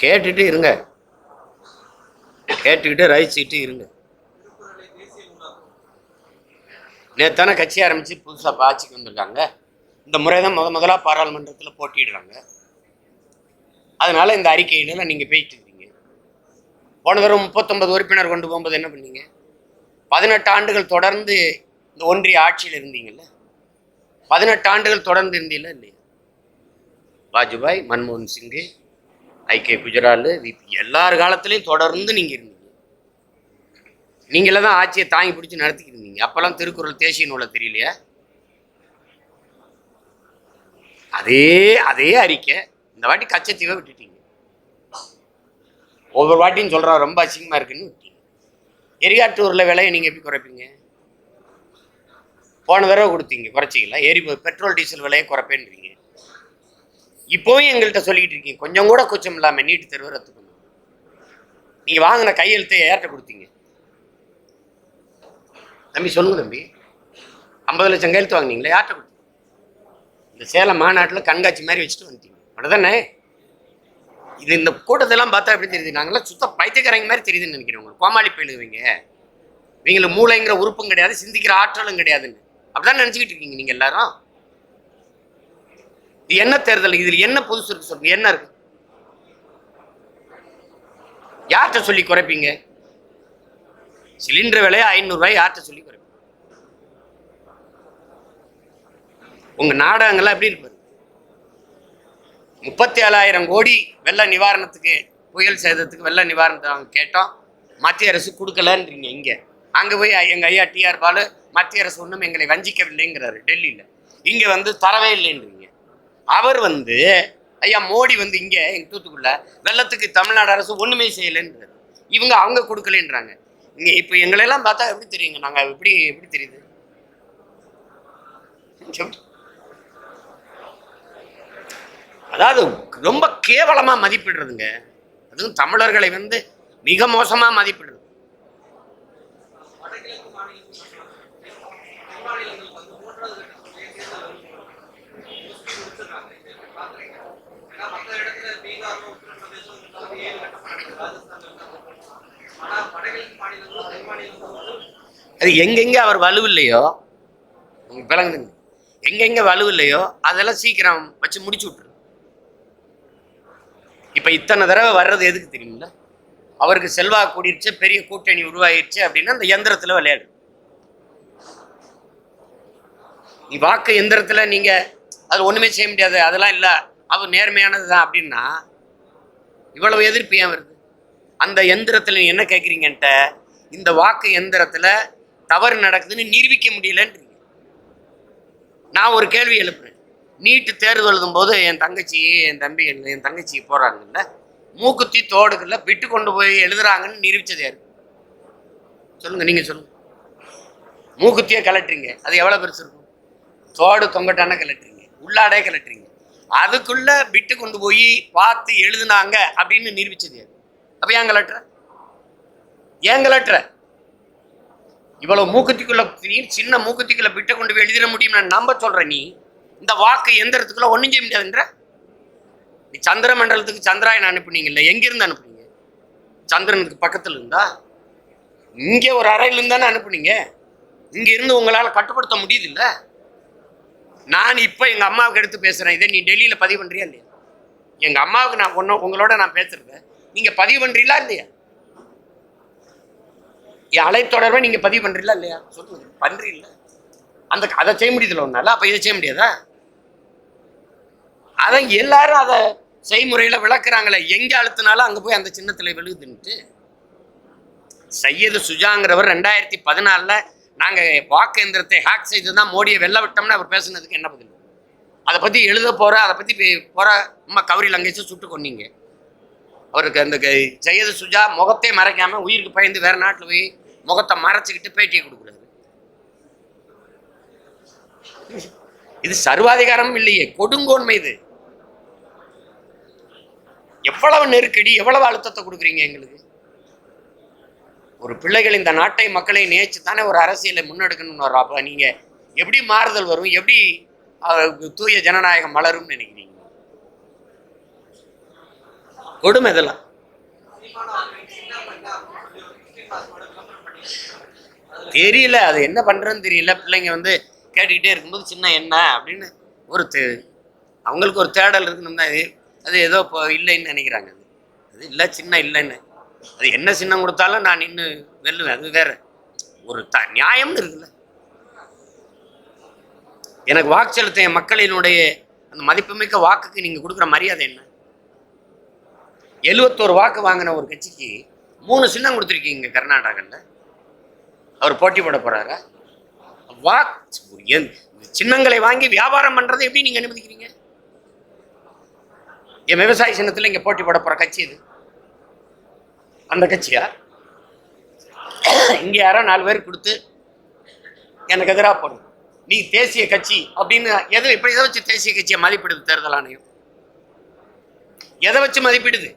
கேட்டுட்டு இருங்க. கேட்டுக்கிட்டு ரசிச்சுக்கிட்டு இருங்க. நேத்தான கட்சி ஆரம்பித்து புதுசாக இப்போ ஆட்சிக்கு வந்திருக்காங்க. இந்த முறை தான் முத முதலாக பாராளுமன்றத்தில் போட்டிடுறாங்க அதனால் இந்த அறிக்கையிலலாம் நீங்கள் போயிட்டு இருக்கீங்க. போன தடவை முப்பத்தொன்பது உறுப்பினர் கொண்டு போகும்போது என்ன பண்ணீங்க? பதினெட்டு ஆண்டுகள் தொடர்ந்து இந்த ஒன்றிய ஆட்சியில் இருந்தீங்கல்ல? பதினெட்டு ஆண்டுகள் தொடர்ந்து இருந்தீங்களா இல்லையா? வாஜ்பாய் மன்மோகன் சிங்கு ஐகே குஜரால் எல்லார் காலத்துலேயும் தொடர்ந்து நீங்கள் இருந்தீங்க. நீங்களே தான் ஆட்சியை தாங்கி பிடிச்சி நடத்திக்கிட்டு இருந்தீங்க. அப்போல்லாம் திருக்குறள் தேசிய நூலை தெரியலையா? அதே அதே அறிக்கை. இந்த வாட்டி கச்சத்தீவை விட்டுட்டீங்க. ஒவ்வொரு வாட்டியும் சொல்கிறா ரொம்ப அசிங்கமாக இருக்குன்னு விட்டீங்க. எரிகாட்டூரில் விலையை நீங்கள் எப்படி குறைப்பீங்க? போன தடவை கொடுத்தீங்க குறைச்சிங்களா எரி பெட்ரோல் டீசல் விலையை குறைப்பேன்றீங்க. இப்போவும் எங்கள்கிட்ட சொல்லிக்கிட்டு இருக்கீங்க. கொஞ்சம் கூட கொச்சம் இல்லாமல் நீட்டு தெருவை ரத்து பண்ணுங்க நீங்கள் வாங்கின கையெழுத்தை ஏற்ற கொடுத்தீங்க? தம்பி சொல்லுங்க தம்பி. ஐம்பது லட்சம் கையெழுத்து வாங்கினீங்களா? யார்கிட்ட கொடுத்தீங்க? இந்த சேலம் மாநாட்டில் கண்காட்சி மாதிரி வச்சுட்டு வந்துட்டீங்க. அவ்வளோதானே இது இந்த கூட்டத்தெல்லாம் பார்த்தா எப்படி தெரியுது? நாங்களாம் சுத்த பைத்தியக்காரங்க மாதிரி தெரியுதுன்னு நினைக்கிறேன் உங்களுக்கு. கோமாளி போயிடுவீங்க. இவங்களுக்கு மூளைங்கிற உறுப்பும் கிடையாது சிந்திக்கிற ஆற்றலும் கிடையாதுன்னு. அப்படிதான் நினச்சிக்கிட்டு இருக்கீங்க நீங்கள் எல்லாரும். இது என்ன தேர்தல்? இதில் என்ன புதுசு இருக்கு சொல்லுங்க. என்ன இருக்கு? யார்கிட்ட சொல்லி குறைப்பீங்க? சிலிண்டர் விலையை ஐநூறுரூவாய் யார்கிட்ட சொல்லி குறைப்பீங்க? உங்க நாடகங்கள்லாம் எப்படி இருப்பாரு முப்பத்தி ஏழாயிரம் கோடி வெள்ள நிவாரணத்துக்கு புயல் சேதத்துக்கு வெள்ள நிவாரணத்தை அவங்க கேட்டோம். மத்திய அரசு கொடுக்கலன்றீங்க இங்க. அங்க போய் எங்க ஐயா டிஆர் பாலு மத்திய அரசு ஒன்றும் எங்களை வஞ்சிக்கவில்லைங்கிறாரு டெல்லியில. இங்க வந்து தரவே இல்லைன்றீங்க. அவர் வந்து ஐயா மோடி வந்து இங்கே எங்கள் தூத்துக்குள்ள வெள்ளத்துக்கு தமிழ்நாடு அரசு ஒன்றுமே செய்யலைன்றது இவங்க அவங்க கொடுக்கலன்றாங்க. இங்கே இப்போ எங்களெல்லாம் பார்த்தா எப்படி தெரியுங்க? நாங்கள் எப்படி எப்படி தெரியுது? அதாவது ரொம்ப கேவலமாக மதிப்பிடுறதுங்க. அதுவும் தமிழர்களை வந்து மிக மோசமாக மதிப்பிடுறது அது எங்கெங்க அவர் வலுவில்லையோ உங்களுக்கு விளங்குதுங்க. எங்கெங்க வலுவில்லையோ அதெல்லாம் சீக்கிரம் வச்சு முடிச்சு விட்டுரு இப்போ இத்தனை தடவை வர்றது எதுக்கு தெரியுமில்ல? அவருக்கு செல்வா கூடிருச்சு பெரிய கூட்டணி உருவாயிருச்சு அப்படின்னா அந்த எந்திரத்தில் விளையாடு. நீ வாக்கு எந்திரத்தில் நீங்க அது ஒண்ணுமே செய்ய முடியாது அதெல்லாம் இல்லை அவர் நேர்மையானது தான் அப்படின்னா இவ்வளவு எதிர்ப்பு ஏன் வருது? அந்த எந்திரத்தில் நீ என்ன கேட்குறீங்கன்ட்ட இந்த வாக்கு எந்திரத்தில் தவறு நடக்குதுன்னு நிரூபிக்க முடியலன்றீங்க. நான் ஒரு கேள்வி எழுப்புறேன். நீட்டு தேர்வு எழுதும் போது என் தங்கச்சி என் தம்பி என் தங்கச்சி போறாங்கல்ல மூக்குத்தி தோடுக்குள்ள விட்டு கொண்டு போய் எழுதுறாங்கன்னு நிரூபிச்சது யாரு? சொல்லுங்க நீங்க சொல்லுங்க. மூக்குத்தியே கலட்டுறீங்க அது எவ்வளவு பெருசு இருக்கும்? தோடு தொங்கட்டான கலட்டுறீங்க உள்ளாடே கலட்டுறீங்க அதுக்குள்ள விட்டு கொண்டு போய் பார்த்து எழுதுனாங்க அப்படின்னு நிரூபிச்சது யாரு? அப்ப ஏன் கலட்டுற ஏன் கலட்டுற இவ்வளவு மூக்குத்திக்குள்ள நீ சின்ன மூக்குத்திக்குள்ள பிட்ட கொண்டு போய் எழுதிட முடியும் நான் நம்ப சொல்ற நீ இந்த வாக்கு எந்திரத்துக்குள்ள ஒண்ணும் செய்ய முடியாதுன்ற? நீ சந்திர மண்டலத்துக்கு சந்திராயன் அனுப்புனீங்கல்ல எங்கிருந்து அனுப்புனீங்க? சந்திரனுக்கு பக்கத்துல இருந்தா? இங்கே ஒரு அறையில இருந்தானே அனுப்புனீங்க? இங்க இருந்து உங்களால கட்டுப்படுத்த முடியுது இல்ல நான் இப்ப எங்க அம்மாவுக்கு எடுத்து பேசுறேன். இதை நீ டெல்லியில பதிவு பண்றியா இல்லையா? எங்க அம்மாவுக்கு நான் ஒன்று உங்களோட நான் பேசுறேன். நீங்க பதிவு பண்றீங்களா இல்லையா? என் அலைத்தொடர்பை நீங்கள் பதிவு பண்ணுறீங்களா இல்லையா? சொல்லுங்க. பண்றீங்களா? அந்த அதை செய்ய முடியுதுல ஒன்னால அப்போ இதை செய்ய முடியாதா? அதை எல்லாரும் அதை செய்முறையில் விளக்குறாங்களே. எங்கே அழுத்தினாலும் அங்கே போய் அந்த சின்னத்தில் விழுகுதுன்ட்டு சையது சுஜாங்கிறவர் ரெண்டாயிரத்தி பதினாலில் நாங்கள் வாக்கு எந்திரத்தை ஹேக் செய்து தான் மோடியை வெளில விட்டோம்னு அவர் பேசுனதுக்கு என்ன பதில்? அதை பற்றி எழுத போகிற அதை பற்றி போகிற அம்மா கௌரி லங்கேஷை சுட்டு கொன்னீங்க. அவருக்கு அந்த ஜெயது சுஜா முகத்தை மறைக்காம உயிருக்கு பயந்து வேற நாட்டில் போய் முகத்தை மறைச்சிக்கிட்டு பேட்டியை கொடுக்குறாரு. இது சர்வாதிகாரம் இல்லையே கொடுங்கோன்மை இது. எவ்வளவு நெருக்கடி எவ்வளவு அழுத்தத்தை கொடுக்குறீங்க எங்களுக்கு? ஒரு பிள்ளைகள் இந்த நாட்டை மக்களை நேச்சு தானே ஒரு அரசியலை முன்னெடுக்கணும்னு வரும் நீங்கள் நீங்க எப்படி மாறுதல் வரும் எப்படி தூய ஜனநாயகம் மலரும்னு நினைக்கிறீங்க? கொடுமை இதெல்லாம். தெரியல அது என்ன பண்ணுறதுன்னு தெரியல. பிள்ளைங்க வந்து கேட்டுக்கிட்டே இருக்கும்போது சின்ன என்ன அப்படின்னு ஒரு தே அவங்களுக்கு ஒரு தேடல் இருக்கணும் தான் இது அது ஏதோ இப்போ இல்லைன்னு நினைக்கிறாங்க. அது அது இல்லை சின்ன இல்லைன்னு. அது என்ன சின்னம் கொடுத்தாலும் நான் நின்று வெல்லுவேன். அது வேற. ஒரு த நியாயம்னு இருக்குல்ல. எனக்கு வாக்கு செலுத்த என் மக்களினுடைய அந்த மதிப்புமிக்க வாக்குக்கு நீங்கள் கொடுக்குற மரியாதை என்ன? எழுபத்தோரு வாக்கு வாங்கின ஒரு கட்சிக்கு மூணு சின்னம் கொடுத்துருக்கீங்க கர்நாடகாவில் அவர் போட்டி போட போகிறாரா வா என் சின்னங்களை வாங்கி வியாபாரம் பண்ணுறதை எப்படி நீங்கள் அனுமதிக்கிறீங்க? என் விவசாய சின்னத்தில் இங்கே போட்டி போட போகிற கட்சி இது அந்த கட்சியா? இங்கே யாரோ நாலு பேர் கொடுத்து எனக்கு எதிராக போடும் நீ தேசிய கட்சி அப்படின்னு எதை இப்படி எதை வச்சு தேசிய கட்சியை மதிப்பிடுது தேர்தல் ஆணையம்? எதை வச்சு மதிப்பிடுது?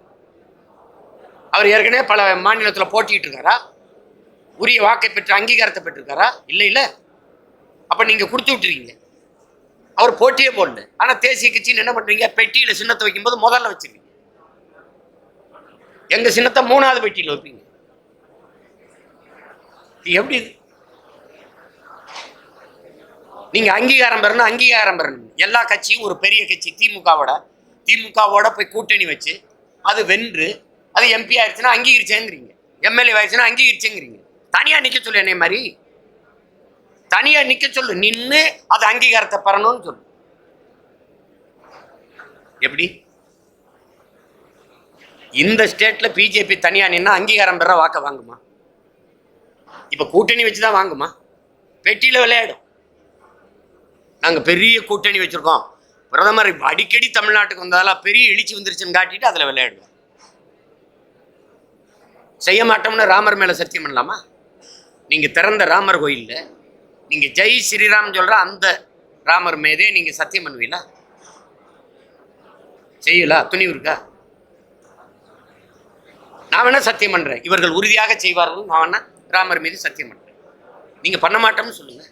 அவர் ஏற்கனவே பல மாநிலத்தில் போட்டிட்டு இருக்காரா? உரிய வாக்கை பெற்று அங்கீகாரத்தை பெற்றிருக்காரா? இல்லை இல்லை. அப்போ நீங்கள் கொடுத்து விட்டுருக்கீங்க. அவர் போட்டியே போடல. ஆனால் தேசிய கட்சின்னு என்ன பண்ணுறீங்க பெட்டியில் சின்னத்தை வைக்கும்போது முதல்ல வச்சுருக்கீங்க. எங்கள் சின்னத்தை மூணாவது பெட்டியில் வைப்பீங்க. எப்படி இது? நீங்கள் அங்கீகாரம் பெறணும் அங்கீகாரம் பெறணும். எல்லா கட்சியும் ஒரு பெரிய கட்சி திமுகவோட. திமுகவோட போய் கூட்டணி வச்சு அது வென்று அது எம்பி ஆயிடுச்சுன்னா அங்கீகரிச்சேங்கிறீங்க. எம்எல்ஏ ஆயிடுச்சுன்னா அங்கீகரிச்சேங்கிறீங்க. தனியாக நிற்க சொல்லு என்னை மாதிரி. தனியாக நிற்க சொல்லு. நின்று அது அங்கீகாரத்தை பெறணும்னு சொல்லு. எப்படி? இந்த ஸ்டேட்டில் பிஜேபி தனியாக நின்னா அங்கீகாரம் பெற வாக்க வாங்குமா? இப்போ கூட்டணி வச்சு தான் வாங்குமா? பெட்டியில் விளையாடும். நாங்கள் பெரிய கூட்டணி வச்சுருக்கோம். பிரதமர் அடிக்கடி தமிழ்நாட்டுக்கு வந்ததால பெரிய எழுச்சி வந்துருச்சுன்னு காட்டிட்டு அதில் விளையாடுவோம். செய்ய மாட்டோம்னு ராமர் மேலே சத்தியம் பண்ணலாமா? நீங்கள் திறந்த ராமர் கோயிலில் நீங்கள் ஜெய் ஸ்ரீராம் சொல்கிற அந்த ராமர் மீதே நீங்கள் சத்தியம் பண்ணுவீங்களா? செய்யலா? துணிவு இருக்கா நான் வேணா சத்தியம் பண்ணுறேன் இவர்கள் உறுதியாக செய்வார்கள் நான் வேணா ராமர் மீது சத்தியம் பண்ணுறேன் நீங்கள் பண்ண மாட்டோம்னு சொல்லுங்கள்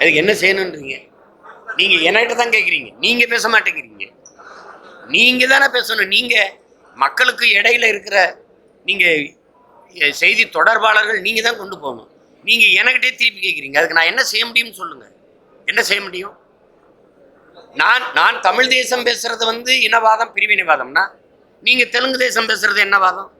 அதுக்கு என்ன செய்யணுன்றீங்க? நீங்க என்கிட்ட தான் கேட்குறீங்க நீங்க பேச மாட்டேங்கிறீங்க. நீங்க தானே பேசணும். நீங்க மக்களுக்கு இடையில இருக்கிற நீங்க செய்தி தொடர்பாளர்கள் நீங்க தான் கொண்டு போகணும். நீங்க என்கிட்டே திருப்பி கேட்குறீங்க அதுக்கு நான் என்ன செய்ய முடியும்னு சொல்லுங்க. என்ன செய்ய முடியும்? நான் நான் தமிழ் தேசம் பேசுறது வந்து இனவாதம் பிரிவினைவாதம்னா நீங்க தெலுங்கு தேசம் பேசுறது என்னவாதம்